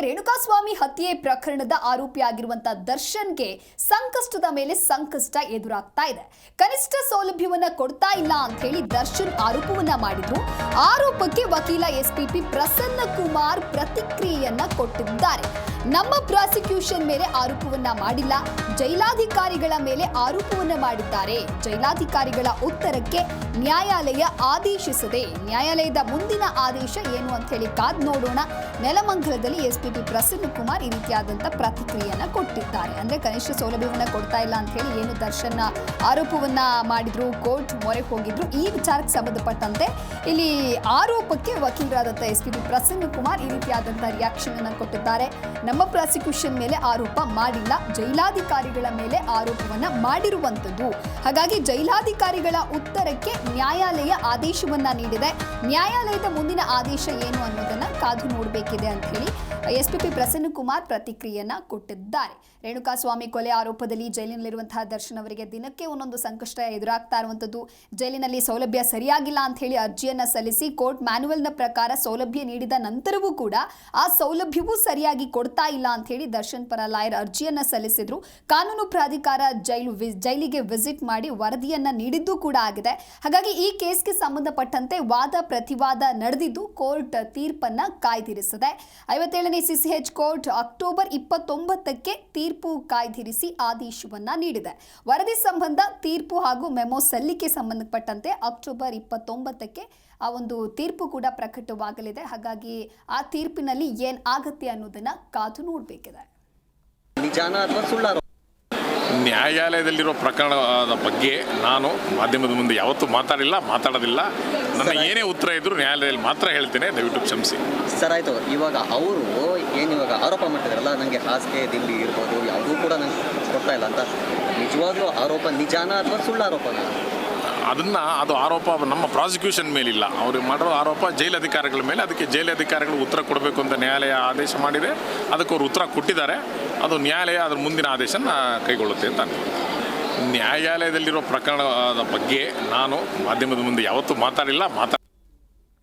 ರೇಣುಕಾಸ್ವಾಮಿ ಹತ್ಯೆ ಪ್ರಕರಣದ ಆರೋಪಿಯಾಗಿರುವಂತಹ ದರ್ಶನ್ಗೆ ಸಂಕಷ್ಟದ ಮೇಲೆ ಸಂಕಷ್ಟ ಎದುರಾಗ್ತಾ ಇದೆ. ಕನಿಷ್ಠ ಸೌಲಭ್ಯವನ್ನ ಕೊಡ್ತಾ ಇಲ್ಲ ಅಂತ ಹೇಳಿ ದರ್ಶನ್ ಆರೋಪವನ್ನ ಮಾಡಿದ್ರು. ಆರೋಪಕ್ಕೆ ವಕೀಲ ಎಸ್ಪಿಪಿ ಪ್ರಸನ್ನ ಕುಮಾರ್ ಪ್ರತಿಕ್ರಿಯೆಯನ್ನ ಕೊಟ್ಟಿದ್ದಾರೆ. ನಮ್ಮ ಪ್ರಾಸಿಕ್ಯೂಷನ್ ಮೇಲೆ ಆರೋಪವನ್ನ ಮಾಡಿಲ್ಲ. ಜೈಲಾಧಿಕಾರಿಗಳ ಮೇಲೆ ಆರೋಪವನ್ನ ಮಾಡಿದ್ದಾರೆ. ಜೈಲಾಧಿಕಾರಿಗಳ ಉತ್ತರಕ್ಕೆ ನ್ಯಾಯಾಲಯ ಆದೇಶಿಸದೆ, ನ್ಯಾಯಾಲಯದ ಮುಂದಿನ ಆದೇಶ ಏನು ಅಂತ ಹೇಳಿ ಕಾದ್ ನೋಡೋಣ. ನೆಲಮಂಗಲದಲ್ಲಿ ಎಸ್ಪಿಪಿ ಪ್ರಸನ್ನ ಕುಮಾರ್ ಈ ರೀತಿಯಾದಂತ ಪ್ರತಿಕ್ರಿಯೆಯನ್ನ ಕೊಟ್ಟಿದ್ದಾರೆ. ಅಂದ್ರೆ ಕನಿಷ್ಠ ಸೌಲಭ್ಯವನ್ನ ಕೊಡ್ತಾ ಇಲ್ಲ ಅಂತ ಹೇಳಿ ಏನು ದರ್ಶನ್ ಆರೋಪವನ್ನ ಮಾಡಿದ್ರು, ಕೋರ್ಟ್ ಮೊರೆ ಹೋಗಿದ್ರು, ಈ ವಿಚಾರಕ್ಕೆ ಸಂಬಂಧಪಟ್ಟಂತೆ ಇಲ್ಲಿ ಆರೋಪಕ್ಕೆ ವಕೀಲರಾದಂಥ ಎಸ್ ಪಿ ಪ್ರಸನ್ನ ಕುಮಾರ್ ಈ ರೀತಿಯಾದಂಥ ರಿಯಾಕ್ಷನ್ ಅನ್ನ ಕೊಟ್ಟಿದ್ದಾರೆ. ನಮ್ಮ ಪ್ರಾಸಿಕ್ಯೂಷನ್ ಮೇಲೆ ಆರೋಪ ಮಾಡಿಲ್ಲ. ಜೈಲಾಧಿಕಾರಿಗಳ ಮೇಲೆ ಆರೋಪವನ್ನ ಮಾಡಿರುವಂಥದ್ದು. ಹಾಗಾಗಿ ಜೈಲಾಧಿಕಾರಿಗಳ ಉತ್ತರಕ್ಕೆ ನ್ಯಾಯಾಲಯ ಆದೇಶವನ್ನ ನೀಡಿದೆ. ನ್ಯಾಯಾಲಯದ ಮುಂದಿನ ಆದೇಶ ಏನು ಅನ್ನೋದನ್ನ ಕಾದು ನೋಡಬೇಕಿದೆ ಅಂತ ಹೇಳಿ S P P Prasanna Kumar ಪ್ರತಿಕ್ರಿಯೆಯನ್ನ ಕೊಟ್ಟಿದ್ದಾರೆ. ರೇಣುಕಾಸ್ವಾಮಿ ಕೊಲೆ ಆರೋಪದಲ್ಲಿ ಜೈಲಿನಲ್ಲಿರುವಂತಹ ದರ್ಶನ್ ಅವರಿಗೆ ದಿನಕ್ಕೆ ಒಂದೊಂದು ಸಂಕಷ್ಟ ಎದುರಾಗ್ತಾ ಇರುವಂಥದ್ದು. ಜೈಲಿನಲ್ಲಿ ಸೌಲಭ್ಯ ಸರಿಯಾಗಿಲ್ಲ ಅಂತ ಹೇಳಿ ಅರ್ಜಿಯನ್ನ ಸಲ್ಲಿಸಿ ಕೋರ್ಟ್ ಮ್ಯಾನುವಲ್ನ ಪ್ರಕಾರ ಸೌಲಭ್ಯ ನೀಡಿದ ನಂತರವೂ ಕೂಡ ಆ ಸೌಲಭ್ಯವೂ ಸರಿಯಾಗಿ ಕೊಡ್ತಾ ಇಲ್ಲ ಅಂತ ಹೇಳಿ ದರ್ಶನ್ ಪರ ಲಾಯರ್ ಅರ್ಜಿಯನ್ನ ಸಲ್ಲಿಸಿದ್ರು. ಕಾನೂನು ಪ್ರಾಧಿಕಾರ ಜೈಲು ಜೈಲಿಗೆ ವಿಸಿಟ್ ಮಾಡಿ ವರದಿಯನ್ನ ನೀಡಿದ್ದು ಕೂಡ ಆಗಿದೆ. ಹಾಗಾಗಿ ಈ ಕೇಸ್ಗೆ ಸಂಬಂಧಪಟ್ಟಂತೆ ವಾದ ಪ್ರತಿವಾದ ನಡೆದಿದ್ದು ಕೋರ್ಟ್ ತೀರ್ಪನ್ನ ಕಾಯ್ದಿರಿಸಿದೆ. ಐವತ್ತೇಳನೇ ಸಿಸಿಎಚ್ ಕೋರ್ಟ್ ಅಕ್ಟೋಬರ್ ಇಪ್ಪತ್ತೊಂಬತ್ತಕ್ಕೆ ತೀರ್ಪು ಕಾಯ್ದಿರಿಸಿ ಆದೇಶವನ್ನ ನೀಡಿದೆ. ವರದಿ ಸಂಬಂಧ ತೀರ್ಪು ಹಾಗೂ ಮೆಮೊ ಸಲ್ಲಿಕೆ ಸಂಬಂಧಪಟ್ಟಂತೆ ಅಕ್ಟೋಬರ್ ಇಪ್ಪತ್ತೊಂಬತ್ತಕ್ಕೆ ಆ ಒಂದು ತೀರ್ಪು ಕೂಡ ಪ್ರಕಟವಾಗಲಿದೆ. ಹಾಗಾಗಿ ಆ ತೀರ್ಪಿನಲ್ಲಿ ಏನ್ ಆಗತ್ತೆ ಅನ್ನೋದನ್ನ ಕಾದು ನೋಡಬೇಕಿದೆ. ನಿಜಾನ ಅಥವಾ ಸುಳ್ಳಾರೋ? ನ್ಯಾಯಾಲಯದಲ್ಲಿರೋ ಪ್ರಕರಣದ ಬಗ್ಗೆ ನಾನು ಮಾಧ್ಯಮದ ಮುಂದೆ ಯಾವತ್ತೂ ಮಾತಾಡಿಲ್ಲ ಮಾತಾಡೋದಿಲ್ಲ. ನನ್ನ ಏನೇ ಉತ್ತರ ಇದ್ದರೂ ನ್ಯಾಯಾಲಯದಲ್ಲಿ ಮಾತ್ರ ಹೇಳ್ತೇನೆ ದಯವಿಟ್ಟು ಕ್ಷಮಿಸಿ. ಸರ್ ಆಯಿತು. ಇವಾಗ ಅವರು ಏನು ಇವಾಗ ಆರೋಪ ಮಾಡ್ತಿದಾರಲ್ಲ ನನಗೆ ಹಾಸಿಗೆ ದಿಲ್ಲಿ ಇರ್ಬೋದು ಯಾವುದೂ ಕೂಡ ನನಗೆ ಕೊಡ್ತಾ ಇಲ್ಲ ಅಂತ. ನಿಜವಾಗ್ಲೂ ಆರೋಪ ನಿಜಾನ ಅಥವಾ ಸುಳ್ಳು ಆರೋಪನ ಅದನ್ನು ಅದು ಆರೋಪ ನಮ್ಮ ಪ್ರಾಸಿಕ್ಯೂಷನ್ ಮೇಲಿಲ್ಲ. ಅವರು ಮಾಡಿರೋ ಆರೋಪ ಜೈಲಧಿಕಾರಿಗಳ ಮೇಲೆ, ಅದಕ್ಕೆ ಜೈಲಧಿಕಾರಿಗಳು ಉತ್ತರ ಕೊಡಬೇಕು ಅಂತ ನ್ಯಾಯಾಲಯ ಆದೇಶ ಮಾಡಿದೆ. ಅದಕ್ಕೆ ಅವರು ಉತ್ತರ ಕೊಟ್ಟಿದ್ದಾರೆ. ಅದು ನ್ಯಾಯಾಲಯ ಅದರ ಮುಂದಿನ ಆದೇಶನ ಕೈಗೊಳ್ಳುತ್ತೆ ಅಂತ ನ್ಯಾಯಾಲಯದಲ್ಲಿರೋ ಪ್ರಕರಣದ ಬಗ್ಗೆ ನಾನು ಮಾಧ್ಯಮದ ಮುಂದೆ ಯಾವತ್ತೂ ಮಾತಾಡಿಲ್ಲ, ಮಾತಾಡ